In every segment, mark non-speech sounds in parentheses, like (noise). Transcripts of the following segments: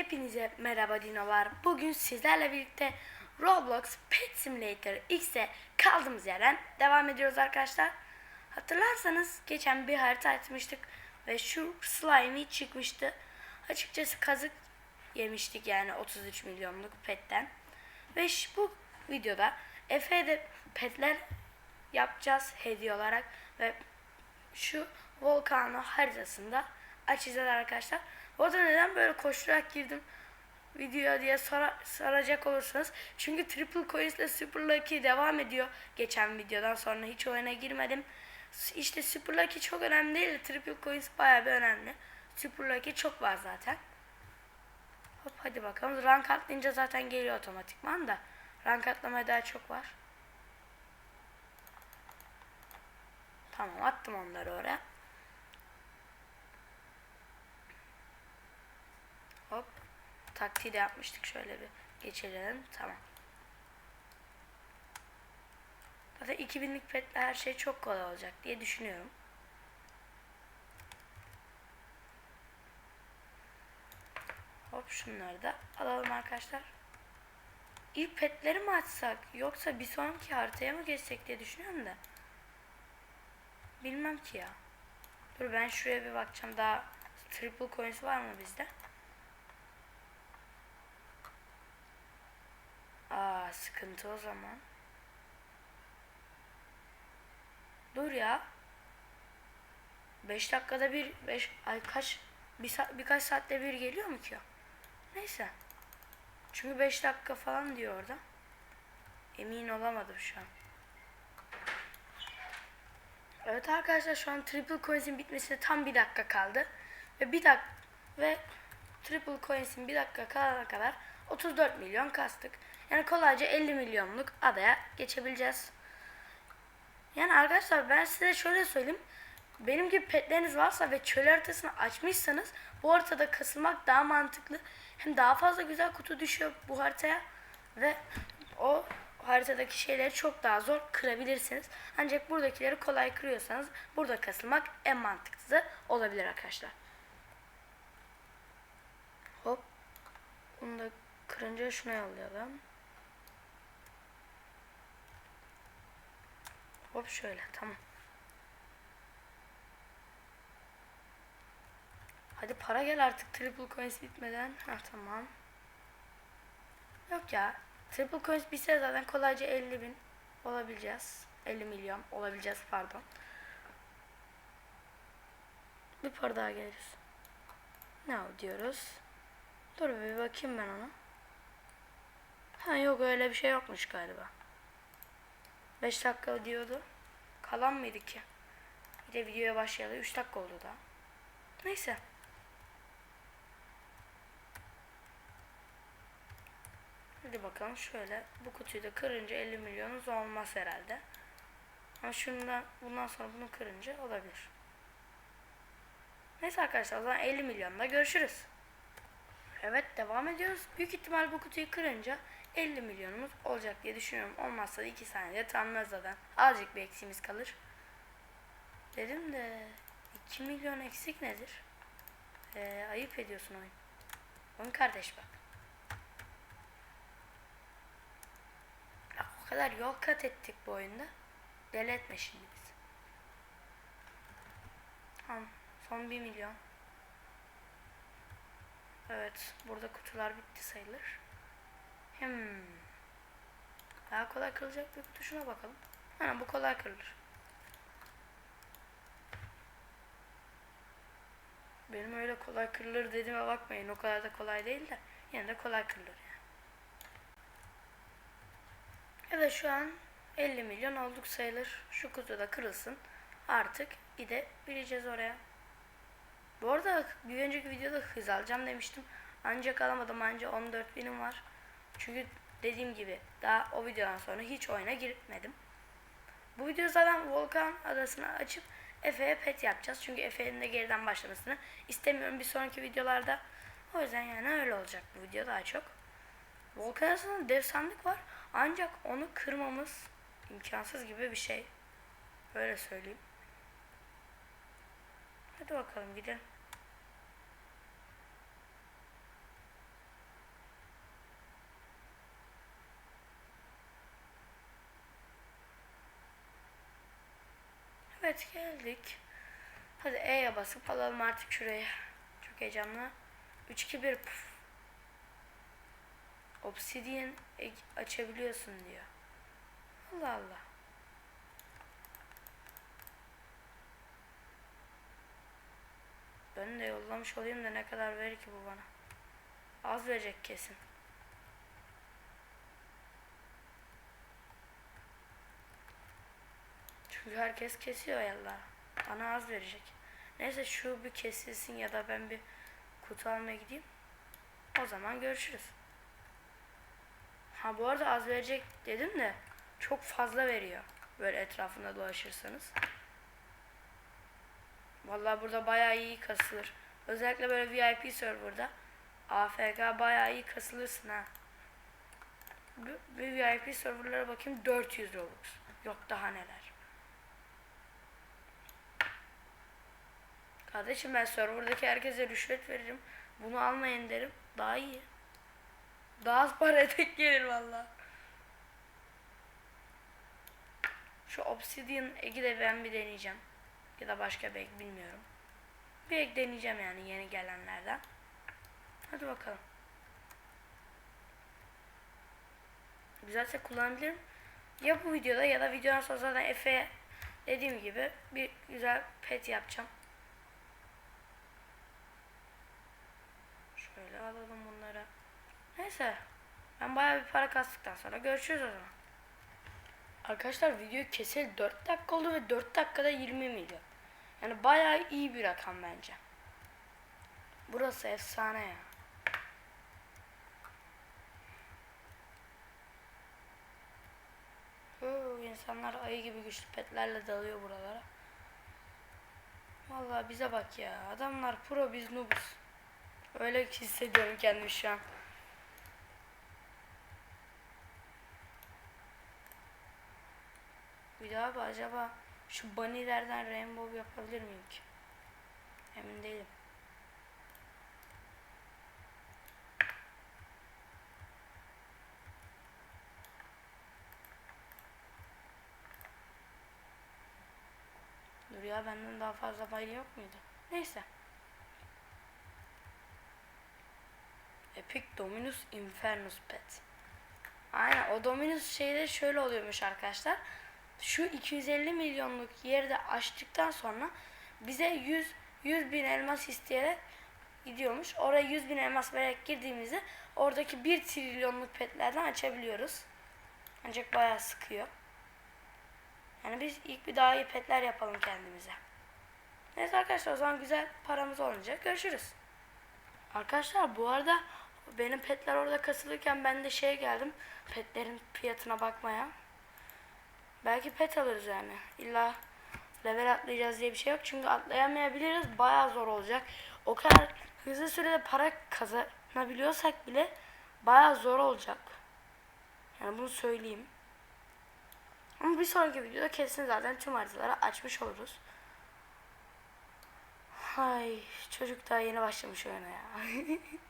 Hepinize merhaba dinolar. Bugün sizlerle birlikte Roblox Pet Simulator X'e kaldığımız yerden devam ediyoruz arkadaşlar. Hatırlarsanız geçen bir harita açmıştık ve şu slimy çıkmıştı. Açıkçası kazık yemiştik yani 33 milyonluk petten. Ve bu videoda Efe'de petler yapacağız hediye olarak ve şu volkano haritasında açacağız arkadaşlar. O da neden böyle koşarak girdim videoya diye sora, soracak olursanız. Çünkü Triple Coins ile Super Lucky devam ediyor. Geçen videodan sonra hiç oyuna girmedim. İşte Super Lucky çok önemli değil. de Triple Coins bayağı bir önemli. Super Lucky çok var zaten. Hop hadi bakalım. Rank atlayınca zaten geliyor otomatikman da. Rank atlamaya daha çok var. Tamam attım onları oraya. Hop. Taktiği de yapmıştık. Şöyle bir geçirelim. Tamam. Zaten 2000'lik petle her şey çok kolay olacak diye düşünüyorum. Hop şunları da alalım arkadaşlar. İlk petleri mi açsak yoksa bir sonraki haritaya mı geçsek diye düşünüyorum da. Bilmem ki ya. Dur ben şuraya bir bakacağım. Daha triple coins var mı bizde? Aa sıkıntı o zaman. Dur ya. 5 dakikada bir 5 ay kaç bir saat, birkaç saatte bir geliyor mu ki o? Neyse. Çünkü 5 dakika falan diyor orada. Emin olamadım şu an. Evet arkadaşlar şu an Triple Coins'in bitmesine tam bir dakika kaldı. Ve bir dak ve Triple Coins'in bir dakika kalana kadar 34 milyon kastık. Yani kolayca 50 milyonluk adaya geçebileceğiz. Yani arkadaşlar ben size şöyle söyleyeyim. Benim gibi petleriniz varsa ve çöl haritasını açmışsanız bu haritada kasılmak daha mantıklı. Hem daha fazla güzel kutu düşüyor bu haritaya ve o haritadaki şeyleri çok daha zor kırabilirsiniz. Ancak buradakileri kolay kırıyorsanız burada kasılmak en mantıklısı olabilir arkadaşlar. Hop. Bunu da kırınca şuna yollayalım. Hop şöyle tamam. Hadi para gel artık triple coins bitmeden. Ha tamam. Yok ya. Triple coins bitse zaten kolayca 50 bin olabileceğiz. 50 milyon olabileceğiz pardon. Bir para daha geliriz. Ne diyoruz. Dur bir bakayım ben ona. Ha yok öyle bir şey yokmuş galiba. 5 dakika diyordu. Kalan mıydı ki? Bir de videoya başlayalı 3 dakika oldu daha. Neyse. Hadi bakalım şöyle. Bu kutuyu da kırınca 50 milyonumuz olmaz herhalde. Ama şundan bundan sonra bunu kırınca olabilir. Neyse arkadaşlar o zaman 50 milyonda görüşürüz. Evet devam ediyoruz. Büyük ihtimal bu kutuyu kırınca 50 milyonumuz olacak diye düşünüyorum. Olmazsa da 2 saniyede tamamlarız zaten. Azıcık bir eksiğimiz kalır. Dedim de 2 milyon eksik nedir? Ee, ayıp ediyorsun oyun. Oyun kardeş bak. Ya, o kadar yol kat ettik bu oyunda. Deli etme şimdi bizi. Tamam. Son 1 milyon. Evet. Burada kutular bitti sayılır. Hmm. Daha kolay kırılacak bir kutu şuna bakalım. Ha bu kolay kırılır. Benim öyle kolay kırılır dediğime bakmayın. O kadar da kolay değil de yine de kolay kırılır yani. Evet şu an 50 milyon olduk sayılır. Şu kutu da kırılsın. Artık gidebileceğiz oraya. Bu arada bir önceki videoda hız alacağım demiştim. Ancak alamadım. Anca 14 binim var. Çünkü dediğim gibi daha o videodan sonra hiç oyuna girmedim. Bu video zaten Volkan adasını açıp Efe'ye pet yapacağız. Çünkü Efe'nin de geriden başlamasını istemiyorum bir sonraki videolarda. O yüzden yani öyle olacak bu video daha çok. Volkan adasında dev sandık var. Ancak onu kırmamız imkansız gibi bir şey. Öyle söyleyeyim. Hadi bakalım gidelim. Evet geldik. Hadi E'ye basıp alalım artık şurayı. Çok heyecanlı. 3 2 1 puf. Obsidian e- açabiliyorsun diyor. Allah Allah. Ben de yollamış olayım da ne kadar verir ki bu bana? Az verecek kesin. Çünkü herkes kesiyor yallah. Bana az verecek. Neyse şu bir kesilsin ya da ben bir kutu almaya gideyim. O zaman görüşürüz. Ha bu arada az verecek dedim de çok fazla veriyor. Böyle etrafında dolaşırsanız. Vallahi burada bayağı iyi kasılır. Özellikle böyle VIP serverda AFK bayağı iyi kasılırsın ha. Bir VIP serverlara bakayım 400 Robux. Yok daha neler. Kardeşim ben serverdaki herkese rüşvet veririm. Bunu almayın derim. Daha iyi. Daha az para (laughs) tek gelir valla. Şu Obsidian Egg'i de ben bir deneyeceğim. Ya da başka bir egg bilmiyorum. Bir egg deneyeceğim yani yeni gelenlerden. Hadi bakalım. Güzelse kullanabilirim. Ya bu videoda ya da videonun sonra zaten Efe'ye dediğim gibi bir güzel pet yapacağım. Alalım bunları. Neyse. Ben bayağı bir para kastıktan sonra görüşürüz o zaman. Arkadaşlar video keseli 4 dakika oldu ve 4 dakikada 20 milyon. Yani bayağı iyi bir rakam bence. Burası efsane ya. Huu, insanlar ayı gibi güçlü petlerle dalıyor buralara. Vallahi bize bak ya. Adamlar pro biz noobuz. Öyle hissediyorum kendimi şu an. Bir daha abi acaba şu bunny'lerden rainbow yapabilir miyim ki? Emin değilim. Dur ya benden daha fazla baylı yok muydu? Neyse. Epic Dominus Infernus Pet. Aynen o Dominus şeyde şöyle oluyormuş arkadaşlar. Şu 250 milyonluk yeri de açtıktan sonra bize 100 100 bin elmas isteyerek gidiyormuş. Oraya 100 bin elmas vererek girdiğimizde oradaki 1 trilyonluk petlerden açabiliyoruz. Ancak bayağı sıkıyor. Yani biz ilk bir daha iyi petler yapalım kendimize. Neyse arkadaşlar o zaman güzel paramız olunca görüşürüz. Arkadaşlar bu arada benim petler orada kasılırken ben de şeye geldim. Petlerin fiyatına bakmaya. Belki pet alırız yani. İlla level atlayacağız diye bir şey yok. Çünkü atlayamayabiliriz. Bayağı zor olacak. O kadar hızlı sürede para kazanabiliyorsak bile bayağı zor olacak. Yani bunu söyleyeyim. Ama bir sonraki videoda kesin zaten tüm haritaları açmış oluruz. Ay çocuk daha yeni başlamış oyuna ya. (laughs)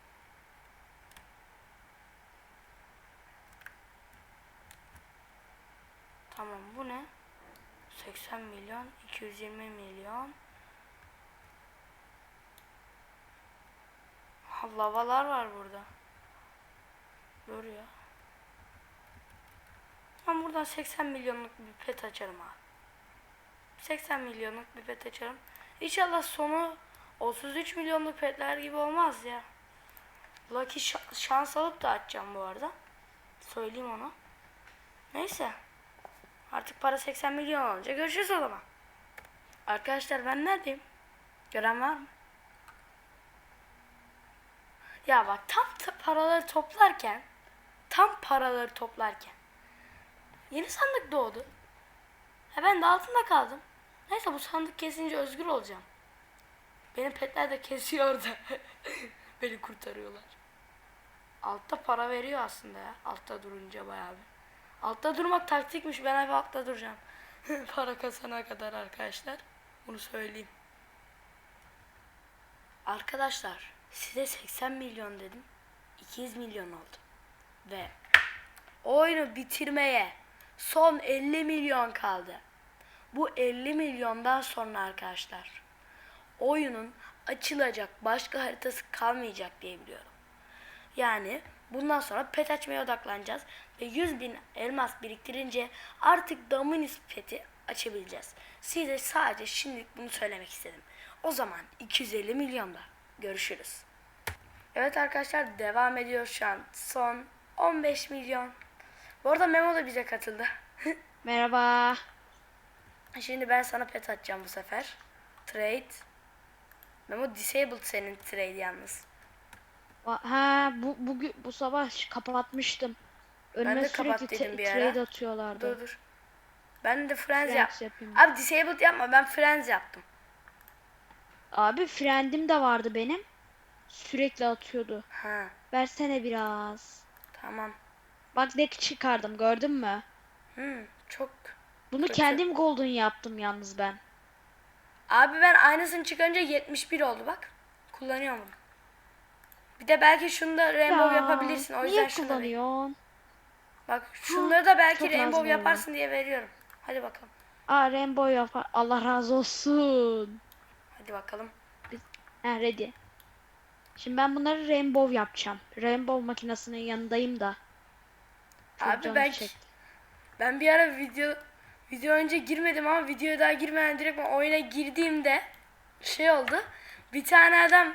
tamam bu ne? 80 milyon, 220 milyon. Ha, lavalar var burada. Dur ya. Ben buradan 80 milyonluk bir pet açarım abi. 80 milyonluk bir pet açarım. İnşallah sonu 33 milyonluk petler gibi olmaz ya. Lucky şa- şans alıp da açacağım bu arada. Söyleyeyim onu. Neyse. Artık para 80 milyon olunca görüşürüz o zaman. Arkadaşlar ben neredeyim? Gören var mı? Ya bak tam ta- paraları toplarken tam paraları toplarken yeni sandık doğdu. Ha ben de altında kaldım. Neyse bu sandık kesince özgür olacağım. Benim petler de kesiyor orada. (laughs) Beni kurtarıyorlar. Altta para veriyor aslında ya. Altta durunca bayağı bir. Altta durmak taktikmiş. Ben hep altta duracağım. (laughs) para kasana kadar arkadaşlar. Bunu söyleyeyim. Arkadaşlar size 80 milyon dedim. 200 milyon oldu. Ve oyunu bitirmeye son 50 milyon kaldı. bu 50 milyondan sonra arkadaşlar oyunun açılacak başka haritası kalmayacak diye biliyorum. Yani bundan sonra pet açmaya odaklanacağız ve 100 bin elmas biriktirince artık Dominus peti açabileceğiz. Size sadece şimdilik bunu söylemek istedim. O zaman 250 milyonda görüşürüz. Evet arkadaşlar devam ediyor şu an. Son 15 milyon. Bu arada Memo da bize katıldı. (laughs) Merhaba. Şimdi ben sana pet atacağım bu sefer. Trade. Memo disabled senin trade yalnız. Ha bu bugün bu sabah kapatmıştım. Önüme de sürekli te- bir ara. trade atıyorlardı. Dur dur. Ben de friends, Friends yap. yapayım. Abi disabled yapma ben friends yaptım. Abi friendim de vardı benim. Sürekli atıyordu. Ha Versene biraz. tamam. Bak deck çıkardım gördün mü? Hmm, çok. Bunu Kötü. kendim golden yaptım yalnız ben. Abi ben aynısını çıkarınca 71 oldu bak. Kullanıyorum bunu. Bir de belki şunu da rainbow Ya, yapabilirsin. O yüzden Niye şunu da- kullanıyorsun? Bak şunları da belki çok rainbow yaparsın diye veriyorum. Hadi bakalım. Aa rainbow yapar. Allah razı olsun. Hadi bakalım. Ha ready. Şimdi ben bunları rainbow yapacağım. Rainbow makinesinin yanındayım da. Çok Abi canım ben çekti. ben bir ara video video önce girmedim ama videoya daha girmeden direkt ben oyuna girdiğimde şey oldu. Bir tane adam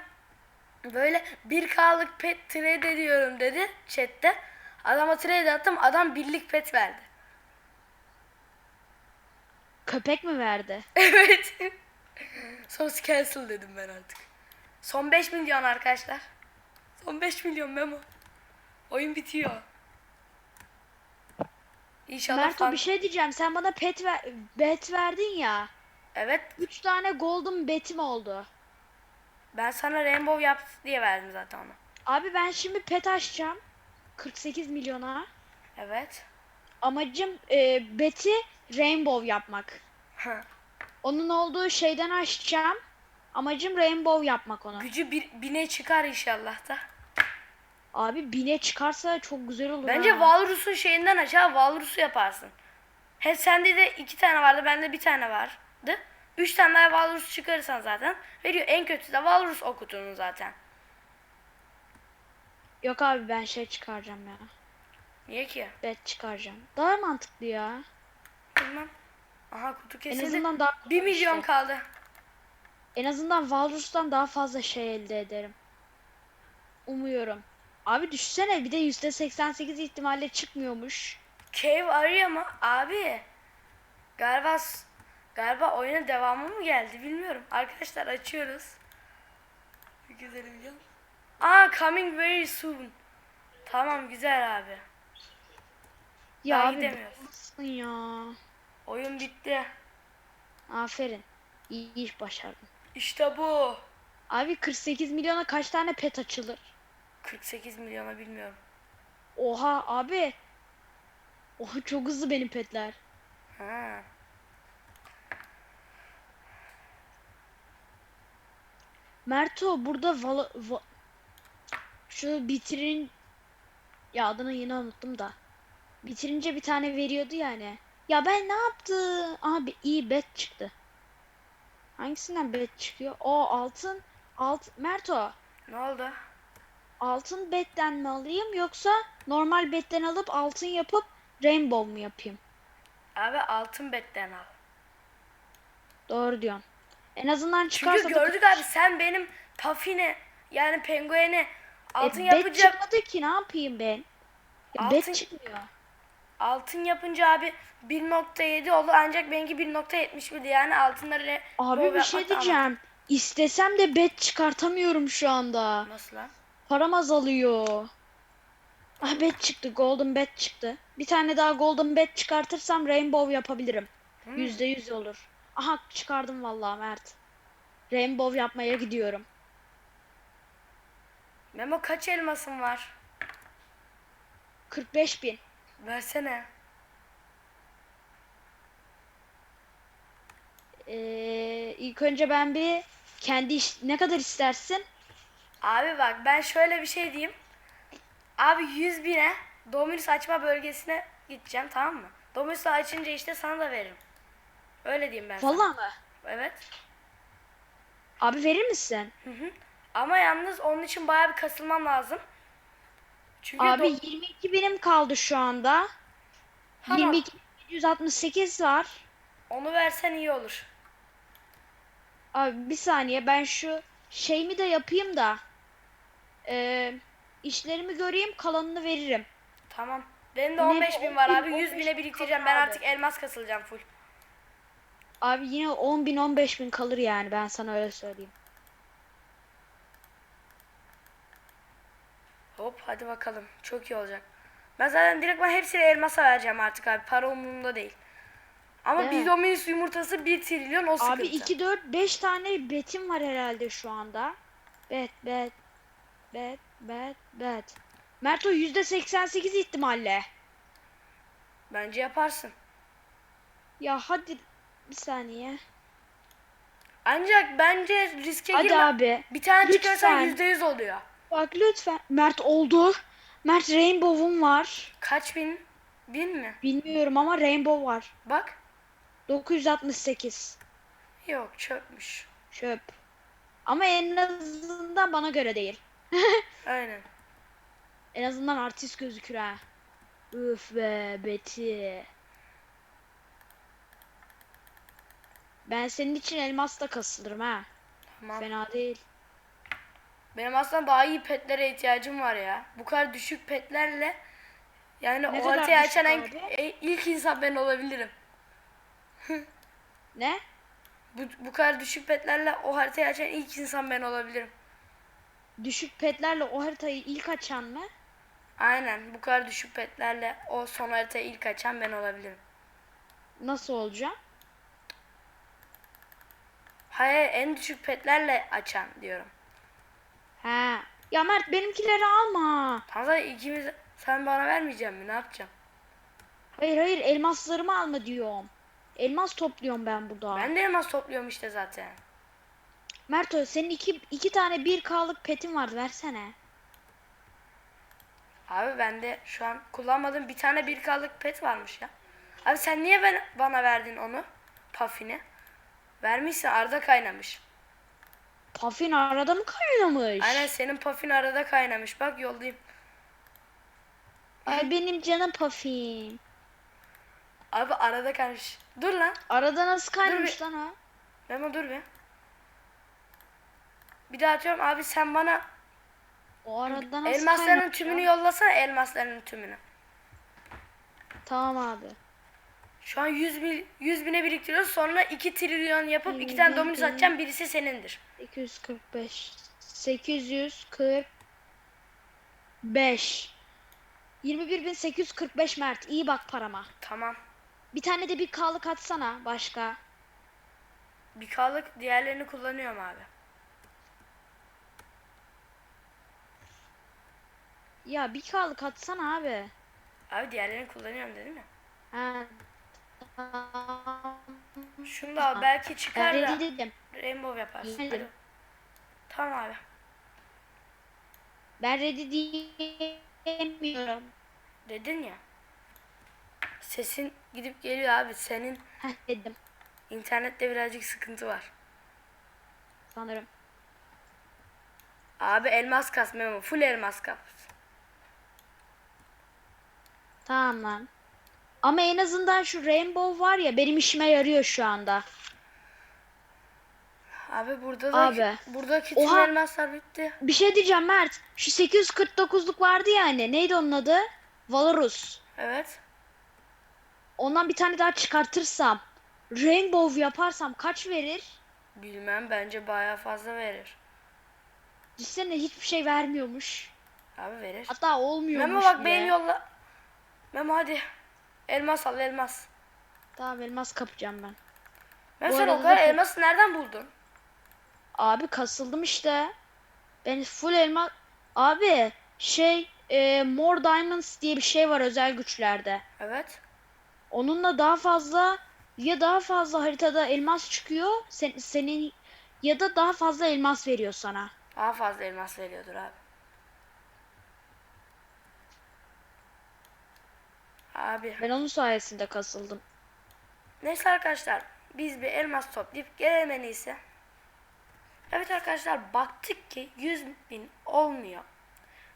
böyle 1K'lık pet trade ediyorum dedi chatte. Adama trade attım. Adam birlik pet verdi. Köpek mi verdi? (laughs) evet. Sos cancel dedim ben artık. Son 5 milyon arkadaşlar. Son 5 milyon memo. Oyun bitiyor. İnşallah Merto fan- bir şey diyeceğim. Sen bana pet ver bet verdin ya. Evet 3 tane golden betim oldu. Ben sana rainbow yap diye verdim zaten onu. Abi ben şimdi pet açacağım. 48 milyona. Evet. Amacım e, beti rainbow yapmak. Onun olduğu şeyden açacağım. Amacım rainbow yapmak ona. Gücü bir, bine çıkar inşallah da. Abi bine çıkarsa çok güzel olur Bence ha. Valrus'un şeyinden aşağı Valrus'u yaparsın. Hem sende de iki tane vardı bende bir tane vardı. Üç tane daha Valrus çıkarırsan zaten veriyor. En kötüsü de Valrus o kutunun zaten. Yok abi ben şey çıkaracağım ya. Niye ki? Bet çıkaracağım. Daha mantıklı ya. Bilmem. Aha kutu En kesildi. azından daha 1 milyon işte. kaldı. En azından Walrus'tan daha fazla şey elde ederim. Umuyorum. Abi düşsene bir de %88 ihtimalle çıkmıyormuş. Cave arıyor mu? Abi. Galiba galiba oyunun devamı mı geldi bilmiyorum. Arkadaşlar açıyoruz. Bir güzelim ya. Aa coming very soon. Tamam güzel abi. Ya Daha abi gidemiyoruz. nasılsın ya? Oyun bitti. Aferin. İyi iş başardın. İşte bu. Abi 48 milyona kaç tane pet açılır? 48 milyona bilmiyorum. Oha abi. Oha çok hızlı benim petler. Ha. Merto burada vala, va- şu bitirin ya adını yine unuttum da. Bitirince bir tane veriyordu yani. Ya ben ne yaptım? Abi iyi bet çıktı. Hangisinden bet çıkıyor? O altın alt Merto Ne oldu? altın betten mi alayım yoksa normal betten alıp altın yapıp rainbow mu yapayım? Abi altın betten al. Doğru diyorsun. En azından çıkarsa Çünkü da- gördük abi sen benim Puffy'ne yani penguene altın e, bet yapınca çıkmadı ki ne yapayım ben? E, Altın- Bet çıkmıyor. altın yapınca abi 1.7 oldu ancak benimki 1.71'di yani altınları Abi bir şey diyeceğim. İstesem de bet çıkartamıyorum şu anda. anladım. Nasıl lan? Param azalıyor. Ah bet çıktı. Golden bet çıktı. Bir tane daha golden bet çıkartırsam rainbow yapabilirim. Hmm. Yüzde yüz olur. Aha çıkardım vallahi Mert. Rainbow yapmaya gidiyorum. Memo kaç elmasın var? 45 bin. Versene. Ee, ilk önce ben bir kendi iş... Ne kadar istersin? Abi bak ben şöyle bir şey diyeyim. Abi 100 bine Dominus açma bölgesine gideceğim tamam mı? Dominus'u açınca işte sana da veririm. Öyle diyeyim ben. Vallahi mı? Evet. Abi verir misin? Hı hı. Ama yalnız onun için bayağı bir kasılmam lazım. Çünkü Abi do- 22 benim kaldı şu anda. Tamam. 22 768 var. onu versen iyi olur. Abi bir saniye ben şu şeyimi de yapayım da eee işlerimi göreyim kalanını veririm. Tamam. Benim de Ne 15 bu? bin var 10 bin, abi. 100 15 bine bin biriktireceğim. Ben artık elmas kasılacağım full. Abi yine 10 bin 15 bin kalır yani ben sana öyle söyleyeyim. Hop hadi bakalım. Çok iyi olacak. Ben zaten direkt ben hepsini elmasa vereceğim artık abi. Para umurumda değil. Ama Değil bir mi? dominus yumurtası 1 trilyon o sıkıntı. Abi 2 4 5 tane betim var herhalde şu anda. Bet bet bet bet bet. Mert o %88 ihtimalle. Bence yaparsın. Ya hadi bir saniye. Ancak bence riske Hadi girme. abi. Bir tane çıkarsan Lütfen. %100 oluyor. Bak lütfen. Mert oldu. Mert Rainbow'um var. Kaç bin? Bin mi? Bilmiyorum ama Rainbow var. Bak. 968. Yok çöpmüş. Çöp. Ama en azından bana göre değil. (laughs) Aynen. En azından artist gözükür ha. Üf be Beti. Ben senin için elmasla kasılırım ha. Tamam. Fena değil. Benim aslında daha iyi petlere ihtiyacım var ya. Bu kadar düşük petlerle yani Ne o haritayı açan en- ilk insan ben olabilirim. Ne? Bu, bu kadar düşük petlerle o haritayı açan ilk insan ben olabilirim. Düşük petlerle o haritayı ilk açan mı? Aynen bu kadar düşük petlerle o son haritayı ilk açan ben olabilirim. Nasıl olacak? Hayır en düşük petlerle açan diyorum. He. Ya Mert benimkileri alma. Zaten ikimiz sen bana vermeyecek mi? Ne yapacağım? Hayır hayır elmaslarımı alma diyorum. Elmas topluyorum ben burada. Ben de elmas topluyorum işte zaten. Mert o senin iki, iki tane 1K'lık petin var versene. Abi bende şu an kullanmadığım bir tane 1K'lık pet varmış ya. Abi sen niye ben, bana verdin onu? Puffy'ni. Vermişsin arada kaynamış. Puffin arada mı kaynamış? Aynen senin Puffy'nin arada kaynamış. Bak yollayayım. Ay benim canım Puffin. Abi arada kaynamış. Dur lan. Arada nasıl kaynamış lan o? Memo dur bir. Bir daha atıyorum. Abi sen bana O arada nasıl elmasların kaynamış tümünü ya? yollasana elmasların tümünü. Tamam abi. Şu an 100 bin, 100 bine biriktiriyoruz. Sonra 2 trilyon yapıp 2 Bin, tane bin, dominus bin. atacağım. Birisi senindir. 845 845 21845 Mert iyi bak parama. Tamam. Bir tane de bir K'lık atsana başka. Bir K'lık diğerlerini kullanıyorum abi. Ya bir K'lık atsana abi. Abi diğerlerini kullanıyorum dedim ya. Ha. Şunu da belki çıkar da dedim. rainbow yaparsın. Hadi. Tamam abi. Ben ready diyemiyorum. Dedin ya. Sesin gidip geliyor abi. Senin (laughs) Heh dedim internette birazcık sıkıntı var. sanırım. Abi elmas kas Memo. Full elmas kas. Tamam lan. Ama en azından şu rainbow var ya benim işime yarıyor şu anda. Abi burada da Abi. buradaki tüm Oha. elmaslar bitti. Bir şey diyeceğim Mert. Şu 849'luk vardı ya hani. Neydi onun adı? Valorus. Evet. Ondan bir tane daha çıkartırsam. Rainbow yaparsam kaç verir? Bilmem bence bayağı fazla verir. Düşünsene hiçbir şey vermiyormuş. Abi verir. Hatta olmuyormuş Memo bak bile. benim yolla. Memo hadi. Elmas al elmas. Tamam elmas kapacağım ben. Sen o kadar da- elması nereden buldun? Abi kasıldım işte. Ben full elma... Abi şey e, More Diamonds diye bir şey var özel güçlerde. Evet. Onunla daha fazla ya daha fazla haritada elmas çıkıyor sen, senin ya da daha fazla elmas veriyor sana. Daha fazla elmas veriyordur abi. Abi. Ben onun sayesinde kasıldım. Neyse arkadaşlar. biz bir elmas toplayıp gelelim en iyisi. Evet arkadaşlar baktık ki 100 bin olmuyor.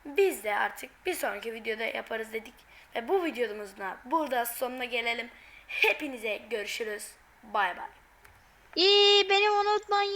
Biz de artık bir sonraki videoda yaparız dedik. Ve bu videomuzun da burada sonuna gelelim. Hepinize görüşürüz. Bay bay. İyi beni unutmayın.